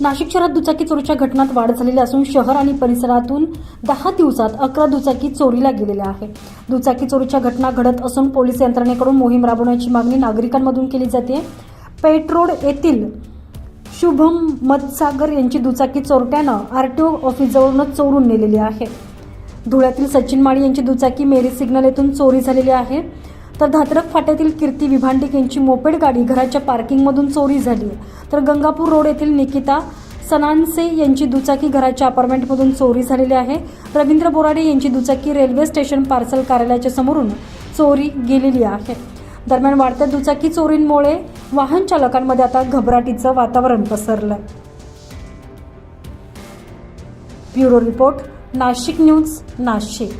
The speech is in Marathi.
नाशिक शहरात दुचाकी चोरीच्या घटनात वाढ झालेली असून शहर आणि परिसरातून दहा दिवसात अकरा दुचाकी चोरीला गेलेल्या आहे दुचाकी चोरीच्या घटना घडत असून पोलीस यंत्रणेकडून मोहीम राबवण्याची मागणी नागरिकांमधून केली जाते. पेट्रोड येथील शुभम मतसागर यांची दुचाकी चोरट्यानं आर टी ओ ऑफिसजवळूनच चोरून नेलेली आहे. धुळ्यातील सचिन माळी यांची दुचाकी मेरी सिग्नल येथून चोरी झालेली आहे. तर धात्रक फाट्यातील कीर्ती विभांडिक यांची मोपेड गाडी घराच्या पार्किंगमधून चोरी झाली तर गंगापूर रोड येथील निकिता सनानसे यांची दुचाकी घराच्या अपार्टमेंटमधून चोरी झालेली आहे. रवींद्र बोराडे यांची दुचाकी रेल्वे स्टेशन पार्सल कार्यालयाच्या समोरून चोरी गेलेली आहे. दरम्यान वाढत्या दुचाकी चोरींमुळे वाहन चालकांमध्ये आता घबराटीचं वातावरण पसरलं bureau report Nashik news Nashik.